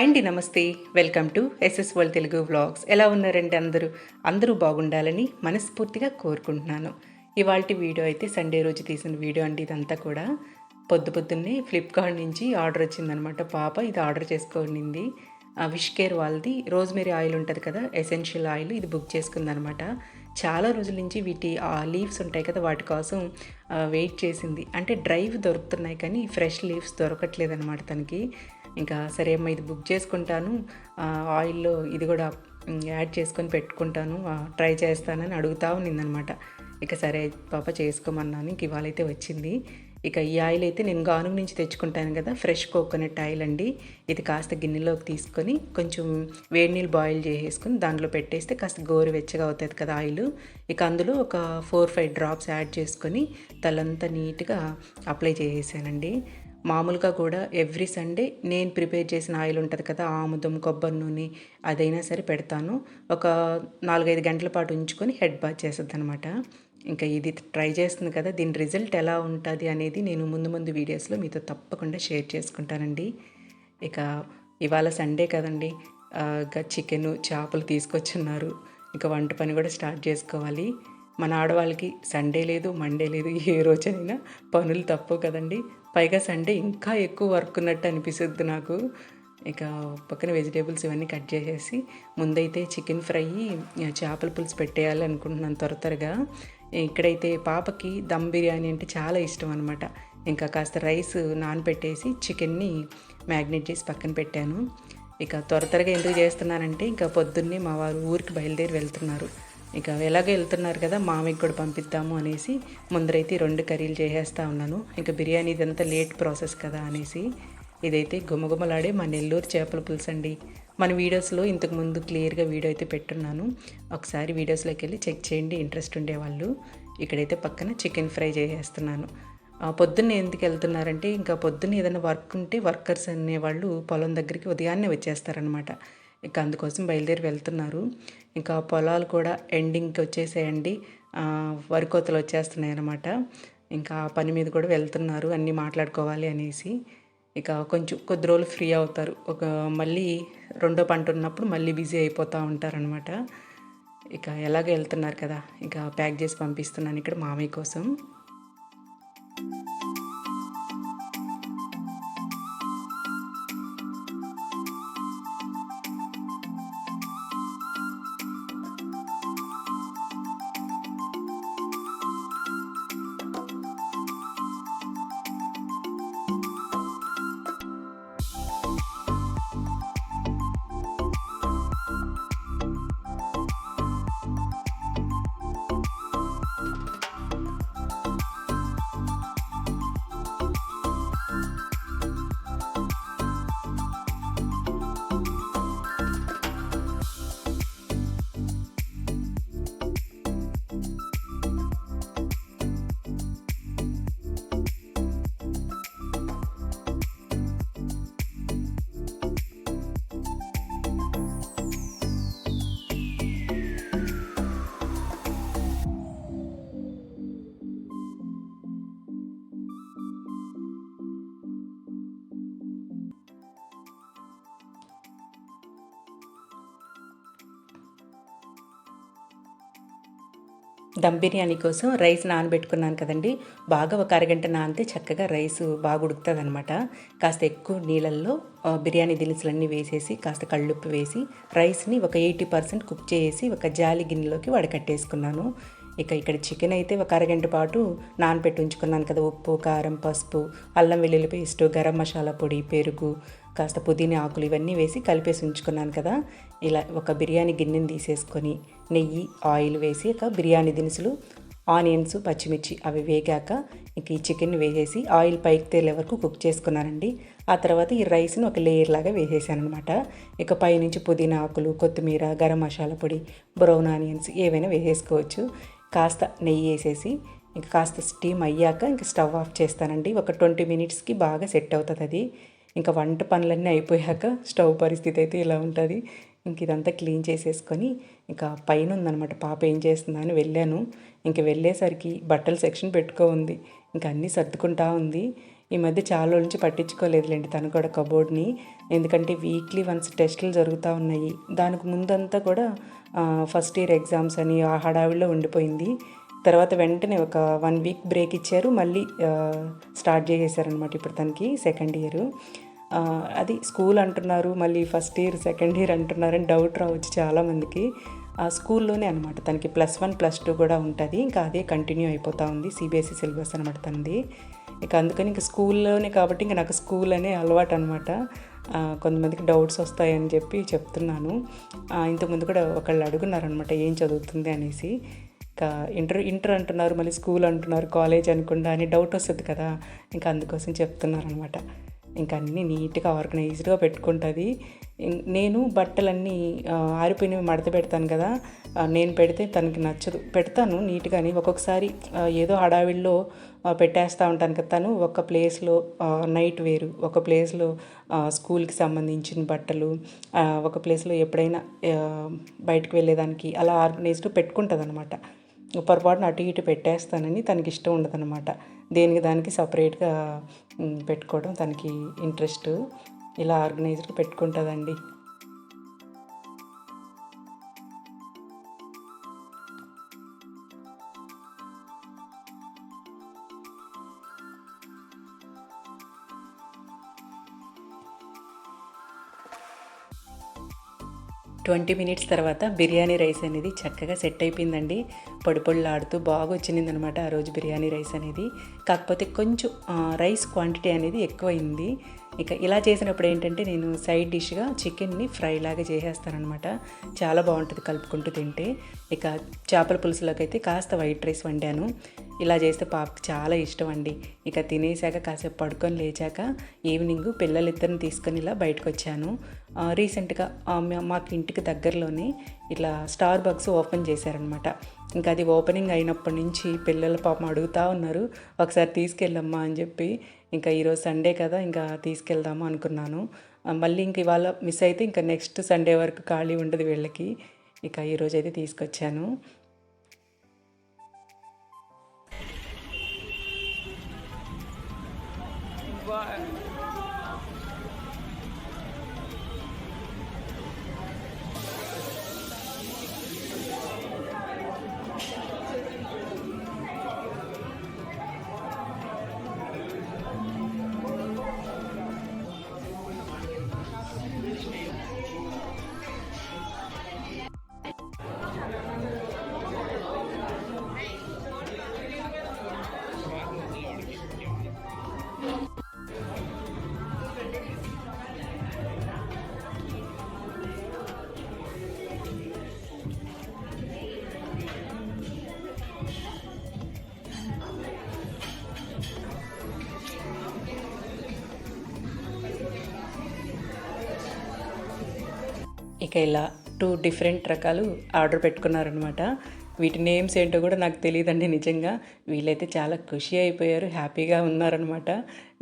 Hi అండి నమస్తే. Welcome to SS world Telugu vlogs. ఎలా ఉన్నారండి అందరూ? అందరూ బాగుండాలని మనస్ఫూర్తిగా కోరుకుంటున్నాను. ఇవాళ వీడియో అయితే సండే రోజు తీసిన వీడియో అండి ఇదంతా కూడా. పొద్దు పొద్దున్నే ఫ్లిప్కార్ట్ నుంచి ఆర్డర్ వచ్చిందనమాట పాప. ఇది ఆర్డర్ చేసుకోనింది. విష్ కేర్ వాళ్ళది. రోజ్మెరీ ఆయిల్ ఉంటుంది కదా ఎసెన్షియల్ ఆయిల్ ఇది బుక్ చేసుకుందనమాట. చాలా రోజుల నుంచి వీటి లీవ్స్ ఉంటాయి కదా వాటి కోసం వెయిట్ చేసింది. అంటే డ్రైవ్ దొరుకుతున్నాయి కానీ ఫ్రెష్ లీవ్స్ దొరకట్లేదు అనమాట తనకి. ఇంకా సరే అమ్మ ఇది బుక్ చేసుకుంటాను. ఆయిల్లో ఇది కూడా యాడ్ చేసుకొని పెట్టుకుంటాను. ట్రై చేస్తానని అడుగుతా ఉన్నిందనమాట. ఇక సరే పాప చేసుకోమన్నాను. ఇంక ఇవాళ అయితే వచ్చింది. ఇక ఈ ఆయిల్ అయితే నేను గానుగు నుంచి తెచ్చుకుంటాను కదా ఫ్రెష్ కోకోనట్ ఆయిల్ అండి. ఇది కాస్త గిన్నెలోకి తీసుకొని కొంచెం వేడి నీళ్ళు బాయిల్ చేసేసుకొని దాంట్లో పెట్టేస్తే కాస్త గోరు వెచ్చగా అవుతుంది కదా ఆయిల్. ఇక అందులో ఒక ఫోర్ ఫైవ్ డ్రాప్స్ యాడ్ చేసుకొని తలంతా నీట్గా అప్లై చేసేసానండి. మామూలుగా కూడా ఎవ్రీ సండే నేను ప్రిపేర్ చేసిన ఆయిల్ ఉంటుంది కదా ఆముదం కొబ్బరి నూనె అదైనా సరే పెడతాను. ఒక నాలుగైదు గంటల పాటు ఉంచుకొని హెడ్ బాత్ చేస్తుంది అనమాట ఇంకా ఇది ట్రై చేస్తుంది కదా దీని రిజల్ట్ ఎలా ఉంటుంది అనేది నేను ముందు ముందు వీడియోస్లో మీతో తప్పకుండా షేర్ చేసుకుంటానండి. ఇక ఇవాళ సండే కదండి ఇక చికెన్ చేపలు తీసుకొచ్చున్నారు. ఇంకా వంట పని కూడా స్టార్ట్ చేసుకోవాలి. మన ఆడవాళ్ళకి సండే లేదు మండే లేదు ఏ రోజైనా పనులు తప్పు కదండి. పైగా సండే ఇంకా ఎక్కువ వర్క్ ఉన్నట్టు అనిపిస్తుంది నాకు. ఇక పక్కన వెజిటేబుల్స్ ఇవన్నీ కట్ చేసేసి ముందైతే చికెన్ ఫ్రై చేపల పులుసు పెట్టేయాలి అనుకుంటున్నాను త్వర త్వరగా. ఇక్కడైతే పాపకి దమ్ బిర్యానీ అంటే చాలా ఇష్టం అనమాట ఇంకా కాస్త రైస్ నానబెట్టేసి చికెన్ని మ్యాగ్నేట్ చేసి పక్కన పెట్టాను. ఇక త్వర త్వరగా ఎందుకు చేస్తున్నానంటే ఇంకా పొద్దున్నే మా వారు ఊరికి బయలుదేరి వెళ్తున్నారు. ఇక ఎలాగో వెళ్తున్నారు కదా మామయ్యకి కూడా పంపిద్దాము అనేసి ముందరైతే రెండు కర్రీలు చేసేస్తా ఉన్నాను. ఇంకా బిర్యానీ ఇదంతా లేట్ ప్రాసెస్ కదా అనేసి ఇదైతే గుమగుమలాడే మా నెల్లూరు చేపల పులుసు అండి. మన వీడియోస్లో ఇంతకుముందు క్లియర్గా వీడియో అయితే పెట్టున్నాను. ఒకసారి వీడియోస్లోకి వెళ్ళి చెక్ చేయండి ఇంట్రెస్ట్ ఉండేవాళ్ళు. ఇక్కడైతే పక్కన చికెన్ ఫ్రై చేసేస్తున్నాను. పొద్దున్న పొద్దున్నే ఎందుకు వెళ్తున్నారంటే ఇంకా పొద్దున్న ఏదైనా వర్క్ ఉంటే వర్కర్స్ అనేవాళ్ళు పొలం దగ్గరికి ఉదయాన్నే వచ్చేస్తారనమాట ఇక అందుకోసం బయలుదేరి వెళ్తున్నారు. ఇంకా పొలాలు కూడా ఎండింగ్కి వచ్చేసేయండి. వరి కోతలు వచ్చేస్తున్నాయి అనమాట ఇంకా ఆ పని మీద కూడా వెళ్తున్నారు. అన్నీ మాట్లాడుకోవాలి అనేసి. ఇక కొంచెం కొద్ది రోజులు ఫ్రీ అవుతారు. ఒక మళ్ళీ రెండో పంట ఉన్నప్పుడు మళ్ళీ బిజీ అయిపోతూ ఉంటారనమాట ఇక ఎలాగ వెళ్తున్నారు కదా. ఇక ప్యాక్ చేసి పంపిస్తున్నాను ఇక్కడ మామయ్య కోసం. దమ్ బిర్యానీ కోసం రైస్ నానబెట్టుకున్నాను కదండి. బాగా ఒక అరగంట నానితే చక్కగా రైస్ బాగా ఉడుకుతుంది అనమాట కాస్త ఎక్కువ నీళ్ళల్లో బిర్యానీ దినుసులన్నీ వేసేసి కాస్త కళ్ళుప్పు వేసి రైస్ని ఒక ఎయిటీ పర్సెంట్ కుక్ చేసి ఒక జాలి గిన్నెలోకి వడకట్టేసుకున్నాను. ఇక ఇక్కడ చికెన్ అయితే ఒక అరగంట పాటు నానబెట్టి ఉంచుకున్నాను కదా ఉప్పు కారం పసుపు అల్లం వెల్లుల్లి పేస్టు గరం మసాలా పొడి పెరుగు కాస్త పుదీనా ఆకులు ఇవన్నీ వేసి కలిపేసి ఉంచుకున్నాను కదా. ఇలా ఒక బిర్యానీ గిన్నెని తీసేసుకొని నెయ్యి ఆయిల్ వేసి ఒక బిర్యానీ దినుసులు ఆనియన్స్ పచ్చిమిర్చి అవి వేగాక ఇంక ఈ చికెన్ వేసేసి ఆయిల్ పైకి తేలే వరకు కుక్ చేసుకున్నానండి. ఆ తర్వాత ఈ రైస్ని ఒక లేయర్ లాగా వేసేసాను అనమాట ఇక పైనుంచి పుదీనా ఆకులు కొత్తిమీర గరం మసాలా పొడి బ్రౌన్ ఆనియన్స్ ఏవైనా వేసేసుకోవచ్చు. కాస్త నెయ్యి వేసేసి ఇంకా కాస్త స్టీమ్ అయ్యాక ఇంకా స్టవ్ ఆఫ్ చేస్తానండి. ఒక ట్వంటీ మినిట్స్కి బాగా సెట్ అవుతుంది అది. ఇంకా వంట పనులన్నీ అయిపోయాక స్టవ్ పరిస్థితి అయితే ఇలా ఉంటుంది. ఇంక ఇదంతా క్లీన్ చేసేసుకొని ఇంకా పైన ఉందన్నమాట పాప ఏం చేస్తుందా అని వెళ్ళాను. ఇంక వెళ్ళేసరికి బట్టల సెక్షన్ పెట్టుకో ఉంది. ఇంకా అన్నీ సర్దుకుంటా ఉంది. ఈ మధ్య చాలా రోజుల నుంచి పట్టించుకోలేదులేండి తను కూడా కబోర్డ్ని. ఎందుకంటే వీక్లీ వన్స్ టెస్టులు జరుగుతూ ఉన్నాయి. దానికి ముందంతా కూడా ఫస్ట్ ఇయర్ ఎగ్జామ్స్ అని ఆ హడావిడిలో ఉండిపోయింది. తర్వాత వెంటనే ఒక వన్ వీక్ బ్రేక్ ఇచ్చారు. మళ్ళీ స్టార్ట్ చేసేసారనమాట ఇప్పుడు తనకి సెకండ్ ఇయర్. అది స్కూల్ అంటున్నారు మళ్ళీ ఫస్ట్ ఇయర్ సెకండ్ ఇయర్ అంటున్నారని డౌట్ రావచ్చు చాలామందికి. ఆ స్కూల్లోనే అనమాట తనకి ప్లస్ వన్ ప్లస్ టూ కూడా ఉంటుంది. ఇంకా అదే కంటిన్యూ అయిపోతూ ఉంది. సిబిఎస్ఈ సిలబస్ అనమాట తనది. ఇక అందుకని ఇంక స్కూల్లోనే కాబట్టి ఇంక నాకు స్కూల్ అనే అలవాటు అనమాట కొంతమందికి డౌట్స్ వస్తాయని చెప్పి చెప్తున్నాను. ఇంతకుముందు కూడా ఒకళ్ళు అడుగున్నారనమాట ఏం చదువుతుంది అనేసి. ఇంకా ఇంటర్ ఇంటర్ అంటున్నారు మళ్ళీ స్కూల్ అంటున్నారు కాలేజ్ అనుకుండా అని డౌట్ వస్తుంది కదా. ఇంకా అందుకోసం చెప్తున్నారనమాట ఇంకా అన్నీ నీట్గా ఆర్గనైజ్డ్గా పెట్టుకుంటుంది. నేను బట్టలన్నీ ఆరిపోయినవి మడత పెడతాను కదా నేను పెడితే తనకి నచ్చదు. పెడతాను నీట్గాని. ఒక్కొక్కసారి ఏదో హడావిడిలో పెట్టేస్తూ ఉంటాను కదా తను. ఒక ప్లేస్లో నైట్ వేరు. ఒక ప్లేస్లో స్కూల్కి సంబంధించిన బట్టలు ఒక ప్లేస్లో ఎప్పుడైనా బయటకు వెళ్ళేదానికి అలా ఆర్గనైజ్డ్ పెట్టుకుంటుంది అనమాట పొరపాటున అటు ఇటు పెట్టేస్తానని తనకి ఇష్టం ఉండదన్నమాట దేనికి దానికి సపరేట్గా పెట్టుకోవడం తనకి ఇంట్రెస్ట్. ఇలా ఆర్గనైజ్డ్ పెట్టుకుంటుందండి. ట్వంటీ మినిట్స్ తర్వాత బిర్యానీ రైస్ అనేది చక్కగా సెట్ అయిపోయిందండి. పొడిపొళ్ళాడుతూ బాగా వచ్చింది అనమాట ఆ రోజు బిర్యానీ రైస్ అనేది. కాకపోతే కొంచెం రైస్ క్వాంటిటీ అనేది ఎక్కువైంది. ఇక ఇలా చేసినప్పుడు ఏంటంటే నేను సైడ్ డిష్గా చికెన్ని ఫ్రై లాగా చేసేస్తానమాట చాలా బాగుంటుంది కలుపుకుంటూ తింటే. ఇక చేపల పులుసులోకి అయితే కాస్త వైట్ రైస్ వండాను. ఇలా చేస్తే పాపకి చాలా ఇష్టం అండి ఇక తినేసాక కాసేపు పడుకొని లేచాక ఈవినింగ్ పిల్లలిద్దరిని తీసుకొని ఇలా బయటకు వచ్చాను రీసెంట్గా మాకు ఇంటికి దగ్గరలోనే ఇట్లా స్టార్ బక్స్ ఓపెన్ చేశారనమాట ఇంకా అది ఓపెనింగ్ అయినప్పటి నుంచి పిల్లల పాపం అడుగుతూ ఉన్నారు ఒకసారి తీసుకెళ్ళమ్మా అని చెప్పి. ఇంకా ఈరోజు సండే కదా ఇంకా తీసుకెళ్దాము అనుకున్నాను. మళ్ళీ ఇంక ఇవాళ మిస్ అయితే ఇంకా నెక్స్ట్ సండే వరకు ఖాళీ ఉండదు వీళ్ళకి. ఇక ఈరోజు అయితే తీసుకొచ్చాను. ఇక ఇలా టూ డిఫరెంట్ రకాలు ఆర్డర్ పెట్టుకున్నారనమాట వీటి నేమ్స్ ఏంటో కూడా నాకు తెలియదండి నిజంగా. వీళ్ళైతే చాలా ఖుషి అయిపోయారు హ్యాపీగా ఉన్నారనమాట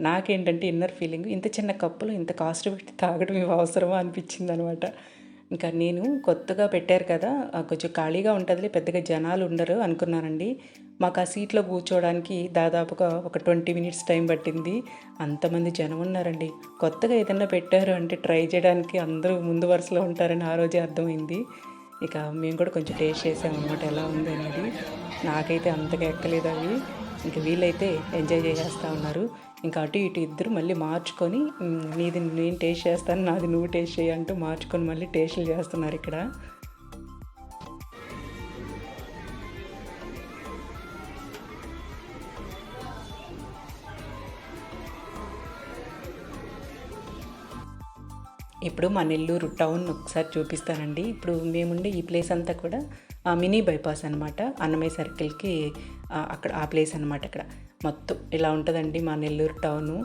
నాకేంటంటే ఇన్నర్ ఫీలింగ్ ఇంత చిన్న కప్పులు ఇంత కాస్ట్ పెట్టి తాగడం అవసరమా అనిపించింది అనమాట ఇంకా నేను కొత్తగా పెట్టారు కదా కొంచెం ఖాళీగా ఉంటుంది పెద్దగా జనాలు ఉండరు అనుకున్నానండి. మాకు ఆ సీట్లో కూర్చోవడానికి దాదాపుగా ఒక ట్వంటీ మినిట్స్ టైం పట్టింది. అంతమంది జనం ఉన్నారండి. కొత్తగా ఏదైనా పెట్టారు అంటే ట్రై చేయడానికి అందరూ ముందు వరుసలో ఉంటారని ఆ రోజే అర్థమైంది. ఇక మేము కూడా కొంచెం టేస్ట్ చేసామన్నమాట ఎలా ఉంది అనేది. నాకైతే అంతగా ఎక్కలేదు అవి. ఇంకా వీళ్ళైతే ఎంజాయ్ చేసేస్తూ ఉన్నారు. ఇంకా అటు ఇటు ఇద్దరు మళ్ళీ మార్చుకొని నీది నేను టేస్ట్ చేస్తాను నాది నువ్వు టేస్ట్ చేయంటూ మార్చుకొని మళ్ళీ టేస్ట్లు చేస్తున్నారు ఇక్కడ. ఇప్పుడు మా నెల్లూరు టౌన్ ఒకసారి చూపిస్తానండి. ఇప్పుడు మేముండే ఈ ప్లేస్ అంతా కూడా మినీ బైపాస్ అనమాట అన్నమయ్య సర్కిల్కి అక్కడ ఆ ప్లేస్ అనమాట అక్కడ. మొత్తం ఇలా ఉంటుందండి మా నెల్లూరు టౌను.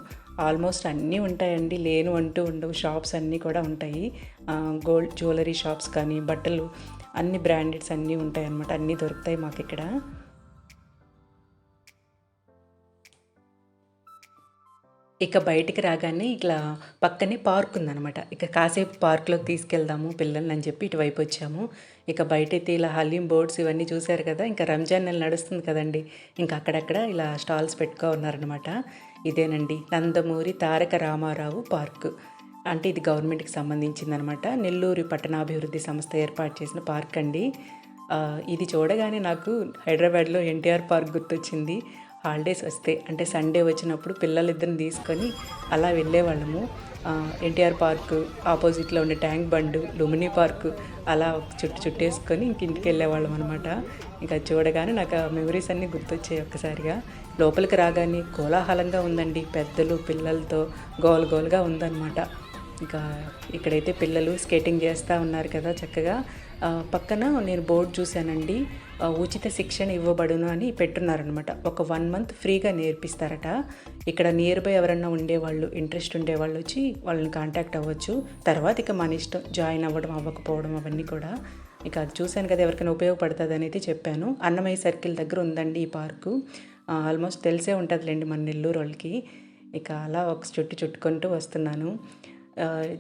ఆల్మోస్ట్ అన్నీ ఉంటాయండి లేను అంటూ ఉండవు. షాప్స్ అన్నీ కూడా ఉంటాయి. గోల్డ్ జ్యువెలరీ షాప్స్ కానీ బట్టలు అన్ని బ్రాండెడ్స్ అన్నీ ఉంటాయి అన్నమాట అన్నీ దొరుకుతాయి మాకు ఇక్కడ. ఇక బయటికి రాగానే ఇట్లా పక్కనే పార్క్ ఉందనమాట ఇక కాసేపు పార్క్లోకి తీసుకెళ్దాము పిల్లల్ని అని చెప్పి ఇటువైపు వచ్చాము. ఇక బయట అయితే ఇలా హలీం బోర్డ్స్ ఇవన్నీ చూశారు కదా ఇంకా రంజాన్ నెల నడుస్తుంది కదండి. ఇంకా అక్కడక్కడ ఇలా స్టాల్స్ పెట్టుకో ఉన్నారనమాట ఇదేనండి నందమూరి తారక రామారావు పార్క్. అంటే ఇది గవర్నమెంట్కి సంబంధించిందనమాట నెల్లూరు పట్టణాభివృద్ధి సంస్థ ఏర్పాటు చేసిన పార్క్ అండి. ఇది చూడగానే నాకు హైదరాబాద్లో ఎన్టీఆర్ పార్క్ గుర్తొచ్చింది. హాలిడేస్ వస్తే అంటే సండే వచ్చినప్పుడు పిల్లలిద్దరిని తీసుకొని అలా వెళ్ళేవాళ్ళము. ఎన్టీఆర్ పార్క్ ఆపోజిట్లో ఉండే ట్యాంక్ బండ్ లుమినీ పార్క్ అలా చుట్టు చుట్టేసుకొని ఇంక ఇంటికి వెళ్ళేవాళ్ళం అనమాట ఇంకా చూడగానే నాకు ఆ మెమరీస్ అన్నీ గుర్తొచ్చాయి ఒక్కసారిగా. లోపలికి రాగానే కోలాహలంగా ఉందండి. పెద్దలు పిల్లలతో గోల్ గోల్గా ఉందన్నమాట. ఇంకా ఇక్కడైతే పిల్లలు స్కేటింగ్ చేస్తూ ఉన్నారు కదా చక్కగా. పక్కన నేను బోర్డు చూశానండి. ఉచిత శిక్షణ ఇవ్వబడును అని పెట్టున్నారనమాట ఒక వన్ మంత్ ఫ్రీగా నేర్పిస్తారట. ఇక్కడ నియర్ బై ఎవరన్నా ఉండేవాళ్ళు ఇంట్రెస్ట్ ఉండేవాళ్ళు వచ్చి వాళ్ళని కాంటాక్ట్ అవ్వచ్చు. తర్వాత ఇక మన ఇష్టం జాయిన్ అవ్వడం అవ్వకపోవడం అవన్నీ కూడా. ఇక అది చూశాను కదా ఎవరికైనా ఉపయోగపడుతుంది అనేది చెప్పాను. అన్నమయ్య సర్కిల్ దగ్గర ఉందండి ఈ పార్కు. ఆల్మోస్ట్ తెలిసే ఉంటుందిలేండి మన నెల్లూరు వాళ్ళకి. ఇక అలా ఒక చుట్టు చుట్టుకుంటూ వస్తున్నాను.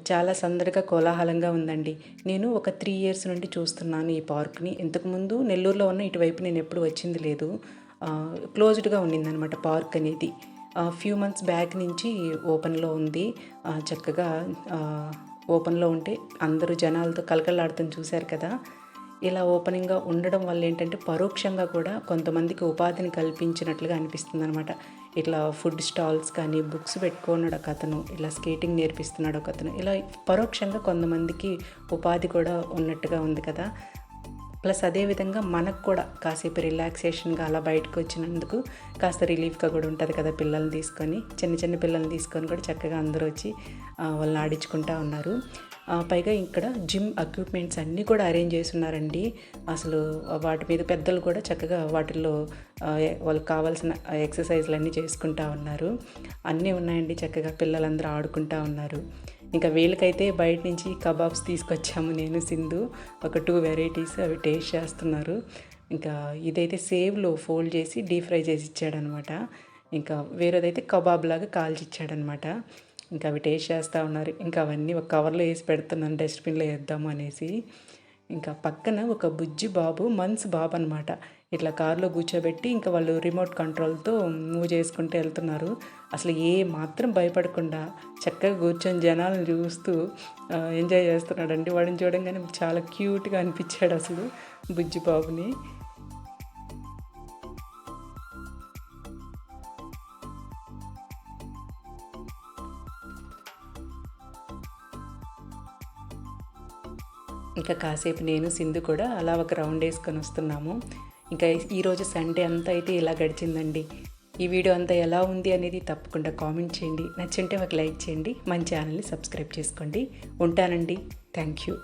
చాలా సందడిగా కోలాహలంగా ఉందండి. నేను ఒక త్రీ ఇయర్స్ నుండి చూస్తున్నాను ఈ పార్క్ని. ఇంతకుముందు నెల్లూరులో ఉన్న ఇటువైపు నేను ఎప్పుడు వచ్చింది లేదు. క్లోజ్డ్గా ఉండిందనమాట పార్క్ అనేది. ఫ్యూ మంత్స్ బ్యాక్ నుంచి ఓపెన్లో ఉంది. చక్కగా ఓపెన్లో ఉంటే అందరూ జనాలతో కలకలాడుతుంది చూశారు కదా. ఇలా ఓపెనింగ్గా ఉండడం వల్ల ఏంటంటే పరోక్షంగా కూడా కొంతమందికి ఉపాధిని కల్పించినట్లుగా అనిపిస్తుంది అనమాట ఇట్లా ఫుడ్ స్టాల్స్ కానీ బుక్స్ పెట్టుకున్నాడు ఒక అతను ఇలా స్కేటింగ్ నేర్పిస్తున్నాడు ఒక అతను. ఇలా పరోక్షంగా కొంతమందికి ఉపాధి కూడా ఉన్నట్టుగా ఉంది కదా. ప్లస్ అదేవిధంగా మనకు కూడా కాసేపు రిలాక్సేషన్గా అలా బయటకు వచ్చినందుకు కాస్త రిలీఫ్గా కూడా ఉంటుంది కదా పిల్లల్ని తీసుకొని చిన్న చిన్న పిల్లల్ని తీసుకొని కూడా చక్కగా అందరూ వచ్చి వాళ్ళని ఆడించుకుంటా ఉన్నారు. పైగా ఇక్కడ జిమ్ ఎక్విప్మెంట్స్ అన్నీ కూడా అరేంజ్ చేసి ఉన్నారండి అసలు వాటి మీద పెద్దలు కూడా చక్కగా వాటిల్లో వాళ్ళకి కావాల్సిన ఎక్సర్సైజ్లు అన్నీ చేసుకుంటా ఉన్నారు. అన్నీ ఉన్నాయండి చక్కగా పిల్లలందరూ ఆడుకుంటా ఉన్నారు. ఇంకా వీళ్ళకైతే బయట నుంచి కబాబ్స్ తీసుకొచ్చాము నేను సింధు. ఒక టూ వెరైటీస్ అవి టేస్ట్ చేస్తున్నారు. ఇంకా ఇదైతే సేవ్లో ఫోల్డ్ చేసి డీప్ ఫ్రై చేసి ఇచ్చాడనమాట. ఇంకా వేరేదైతే కబాబ్ లాగా కాల్చి ఇచ్చాడనమాట. ఇంకా అవి టేస్ట్ చేస్తూ ఉన్నారు. ఇంకా అవన్నీ ఒక కవర్లో వేసి పెడుతున్నాను డస్ట్బిన్లో వేద్దాము అనేసి. ఇంకా పక్కన ఒక బుజ్జి బాబు మన్స్ బాబు అనమాట ఇట్లా కారులో కూర్చోబెట్టి ఇంకా వాళ్ళు రిమోట్ కంట్రోల్తో మూవ్ చేసుకుంటూ వెళ్తున్నారు. అసలు ఏ మాత్రం భయపడకుండా చక్కగా కూర్చొని జనాలను చూస్తూ ఎంజాయ్ చేస్తున్నాడండి. వాడిని చూడంగానే చాలా క్యూట్గా అనిపించాడు అసలు బుజ్జి బాబుని. ఇంకా కాసేపు నేను సింధు కూడా అలా ఒక రౌండ్ వేసుకొని వస్తున్నాము. ఇంకా ఈరోజు సండే అంతా అయితే ఇలా గడిచిందండి. ఈ వీడియో అంతా ఎలా ఉంది అనేది తప్పకుండా కామెంట్ చేయండి. నచ్చింటే ఒక లైక్ చేయండి. మన ఛానల్ని సబ్స్క్రైబ్ చేసుకోండి. ఉంటానండి. Thank you.